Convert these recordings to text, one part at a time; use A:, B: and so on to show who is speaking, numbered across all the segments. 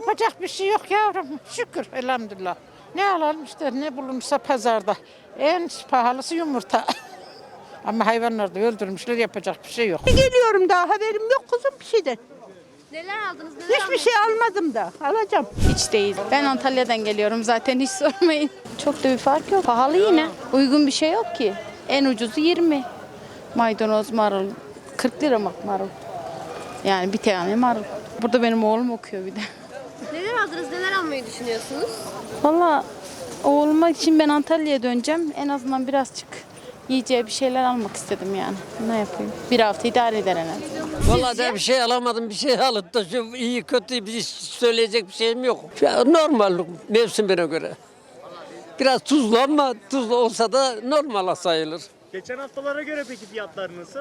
A: Yapacak bir şey yok yavrum. Şükür elhamdülillah. Ne alalım işte ne bulunursa pazarda. En pahalısı yumurta. Ama hayvanları da öldürmüşler yapacak bir şey yok.
B: Geliyorum daha haberim yok kuzum bir şeyden.
C: Neler aldınız? Neler
B: Hiçbir şey almadım da alacağım.
D: Hiç değil. Ben Antalya'dan geliyorum zaten hiç sormayın. Çok da bir fark yok. Pahalı yine. Uygun bir şey yok ki. En ucuzu 20. Maydanoz, marul. 40 lira marul? Yani bir tane marul. Burada benim oğlum okuyor bir de.
C: Neler aldınız? Neler almayı düşünüyorsunuz?
D: Valla oğluma için ben Antalya'ya döneceğim. En azından birazcık yiyeceği bir şeyler almak istedim yani. Ne yapayım? Bir hafta idare eder en azından.
E: Vallahi de bir şey alamadım. Bir şey alıp da şu iyi kötü bir şey söyleyecek bir şeyim yok. Ya normal mevsimine göre. Biraz tuzlu ama tuzlu olsa da normal sayılır.
F: Geçen haftalara göre peki fiyatlar nasıl?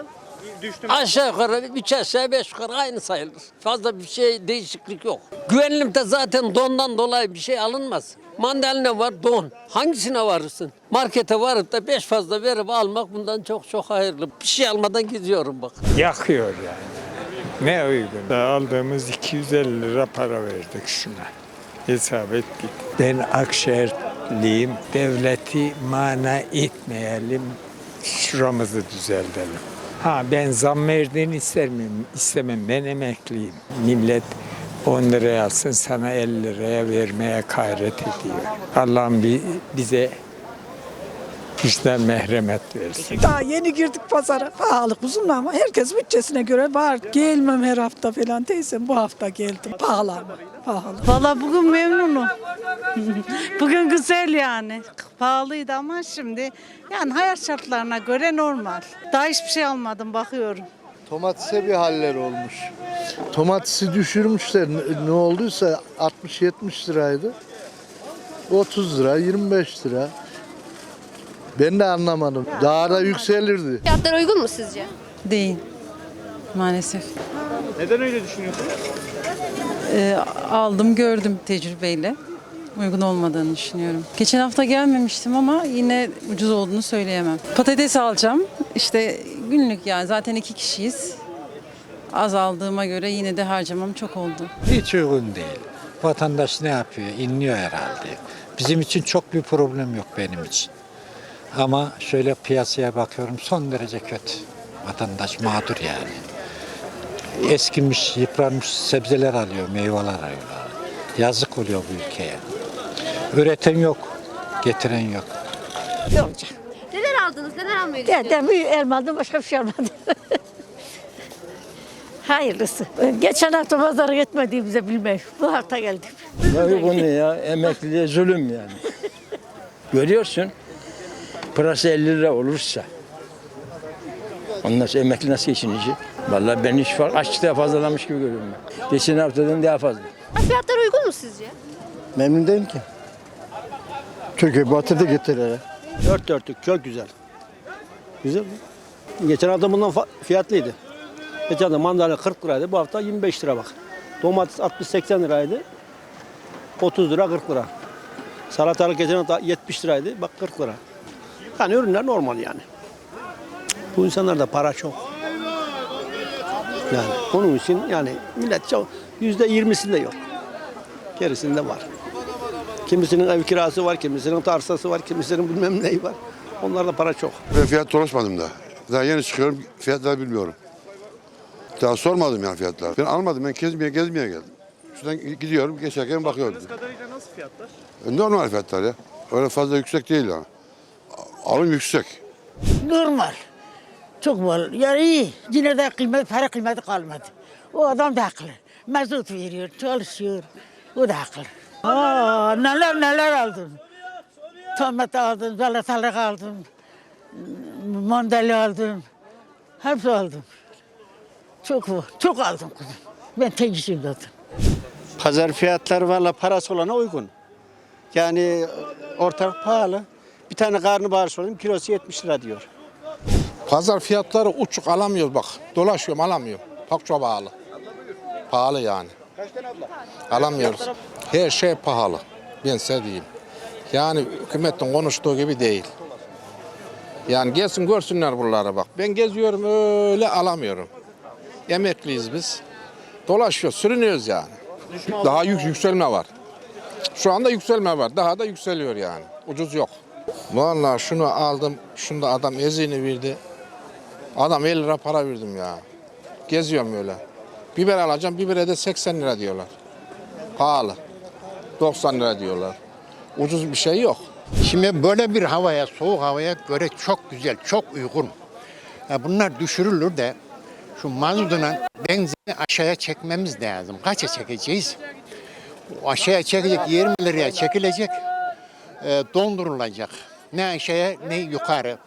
F: Düştü mü?
E: Aşağı yukarı üç aşağı beş yukarı aynı sayılır. Fazla bir şey değişiklik yok. Güvenlimde zaten dondan dolayı bir şey alınmaz. Mandalina var don. Hangisine varırsın? Markete varıp da beş fazla verip almak bundan çok çok hayırlı. Bir şey almadan gidiyorum bak.
G: Yakıyor yani. Ne uygun. Aldığımız 250 lira para verdik şuna. Hesap et git. Ben Akşehirliyim. Devleti mana etmeyelim. Şuramızı düzeltelim. Ha ben zam verdiğini istemem. istemem. Ben emekliyim. Millet 10 liraya alsın sana 50 liraya vermeye gayret ediyor. Allah'ım bi- bize işte mehremet versin.
H: Daha yeni girdik pazara. Pahalı kuzum ama herkes bütçesine göre var. Gelmem her hafta falan teyzem bu hafta geldim. Pahalı ama pahalı.
B: Valla bugün memnunum. bugün güzel yani. Pahalıydı ama şimdi yani hayat şartlarına göre normal. Daha hiçbir şey almadım bakıyorum.
I: Domatese bir haller olmuş. Domatesi düşürmüşler. Ne olduysa 60-70 liraydı. 30 lira, 25 lira. Ben de anlamadım. Daha da yükselirdi.
C: Fiyatlar uygun mu sizce?
J: Değil maalesef.
F: Neden öyle düşünüyorsunuz?
J: Ee, aldım gördüm tecrübeyle. Uygun olmadığını düşünüyorum. Geçen hafta gelmemiştim ama yine ucuz olduğunu söyleyemem. Patates alacağım. İşte günlük yani zaten iki kişiyiz. Az aldığıma göre yine de harcamam çok oldu.
K: Hiç uygun değil. Vatandaş ne yapıyor? İnliyor herhalde. Bizim için çok bir problem yok benim için. Ama şöyle piyasaya bakıyorum son derece kötü. Vatandaş mağdur yani. Eskimiş, yıpranmış sebzeler alıyor, meyveler alıyorlar. Yazık oluyor bu ülkeye. Üreten yok, getiren yok.
A: Yok
C: Neler aldınız? Neler almayı
A: bir elma aldım başka bir şey almadım. Hayırlısı. Geçen hafta pazara gitmediğimize bilmeyiz. Bu hafta geldik.
E: Ne uygun ya? Emekliliğe zulüm yani. Görüyorsun. Pırası 50 lira olursa. Ondan sonra emekli nasıl geçinecek? Vallahi ben hiç fark açlıkta fazlalanmış gibi görüyorum ben. Geçen haftadan daha fazla.
C: Fiyatlar uygun mu sizce?
I: Memnun değilim ki. Türkiye batırdı getirir.
F: Dört dörtlük çok güzel. Güzel mi? Geçen hafta bundan fiyatlıydı. Geçen hafta mandalina 40 liraydı. Bu hafta 25 lira bak. Domates 60-80 liraydı. 30 lira 40 lira. Salatalık geçen hafta 70 liraydı. Bak 40 lira. Yani ürünler normal yani. Bu insanlarda para çok. Yani onun için yani millet çok yüzde yirmisinde yok. Gerisinde var. Kimisinin ev kirası var, kimisinin arsası var, kimisinin bilmem neyi var. Onlarda para çok.
L: Ben fiyat dolaşmadım da. Daha yeni çıkıyorum, fiyatları bilmiyorum. Daha sormadım yani fiyatları. Ben almadım, ben gezmeye, gezmeye geldim. Şuradan gidiyorum, geçerken bakıyorum.
F: kadarıyla nasıl fiyatlar?
L: Normal fiyatlar ya. Öyle fazla yüksek değil yani. Alım yüksek.
A: Normal. Çok mal. Yani iyi. Yine de kıymet, para kıymeti kalmadı. O adam da haklı. Mazot veriyor, çalışıyor. O da haklı. Aa, neler neler aldım. Tomat aldım, salatalık aldım. Mandalya aldım. Hepsi aldım. Çok var. Çok aldım kızım. Ben teyzeyim zaten.
F: Pazar fiyatları valla parası olana uygun. Yani ortak pahalı. Bir tane karnabahar sorayım kilosu 70 lira diyor.
G: Pazar fiyatları uçuk alamıyoruz bak. Dolaşıyorum alamıyorum. Bak çok pahalı. Pahalı yani. Alamıyoruz. Her şey pahalı. Ben size diyeyim. Yani hükümetin konuştuğu gibi değil. Yani gelsin görsünler buralara bak. Ben geziyorum öyle alamıyorum. Emekliyiz biz. Dolaşıyoruz, sürünüyoruz yani.
M: Daha yük, yükselme var. Şu anda yükselme var. Daha da yükseliyor yani. Ucuz yok. Vallahi şunu aldım. Şunda adam ezini verdi. Adam 50 lira para verdim ya. Geziyorum öyle. Biber alacağım. Bibere de 80 lira diyorlar. Pahalı. 90 lira diyorlar. Ucuz bir şey yok.
N: Şimdi böyle bir havaya, soğuk havaya göre çok güzel, çok uygun. Ya bunlar düşürülür de şu mazotuna benzini aşağıya çekmemiz lazım. Kaça çekeceğiz? Aşağıya çekecek 20 liraya çekilecek, e, dondurulacak. Ne aşağıya ne yukarı.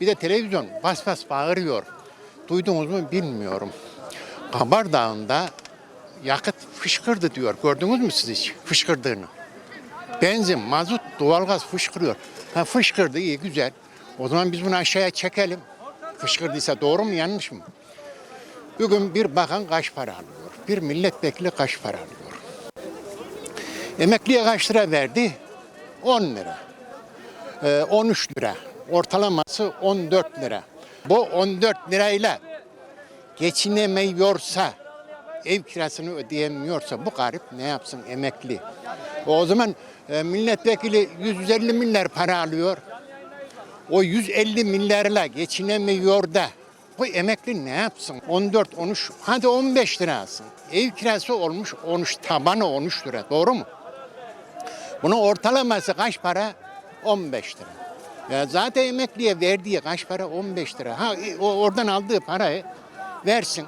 N: Bir de televizyon bas bas bağırıyor. Duydunuz mu bilmiyorum. Kabar Dağı'nda yakıt fışkırdı diyor. Gördünüz mü siz hiç fışkırdığını? Benzin, mazot, doğalgaz fışkırıyor. Ha fışkırdı iyi güzel. O zaman biz bunu aşağıya çekelim. Fışkırdıysa doğru mu yanlış mı? Bugün bir bakan kaç para alıyor? Bir milletvekili kaç para alıyor? Emekliye kaç lira verdi? 10 lira. Ee, 13 lira. Ortalaması 14 lira. Bu 14 lirayla geçinemiyorsa, ev kirasını ödeyemiyorsa bu garip ne yapsın emekli? O zaman e, milletvekili 150 milyar para alıyor. O 150 milyarla geçinemiyor da bu emekli ne yapsın? 14, 13, hadi 15 lira alsın. Ev kirası olmuş 13, tabanı 13 lira. Doğru mu? Bunun ortalaması kaç para? 15 lira. Ya zaten emekliye verdiği kaç para? 15 lira. Ha e, oradan aldığı parayı versin.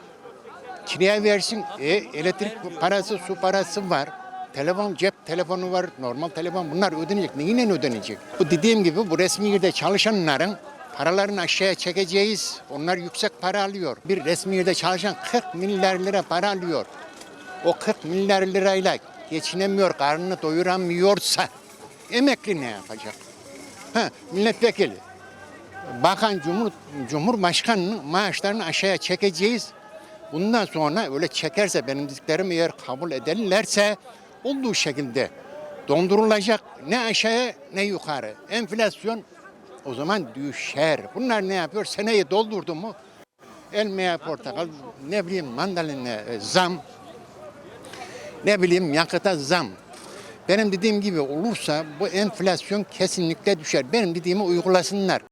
N: Kiraya versin. E, elektrik parası, su parası var. Telefon, cep telefonu var, normal telefon bunlar ödenecek. Neyle ödenecek? Bu dediğim gibi bu resmi yerde çalışanların paralarını aşağıya çekeceğiz. Onlar yüksek para alıyor. Bir resmi yerde çalışan 40 milyar lira para alıyor. O 40 milyar lirayla geçinemiyor, karnını doyuramıyorsa emekli ne yapacak? Ha, milletvekili. Bakan Cumhur, Cumhurbaşkanı'nın maaşlarını aşağıya çekeceğiz. Bundan sonra öyle çekerse benim dediklerimi eğer kabul ederlerse olduğu şekilde dondurulacak ne aşağıya ne yukarı. Enflasyon o zaman düşer. Bunlar ne yapıyor? Seneyi doldurdu mu elmaya portakal, ne bileyim mandalina e, zam, ne bileyim yakıta zam. Benim dediğim gibi olursa bu enflasyon kesinlikle düşer. Benim dediğimi uygulasınlar.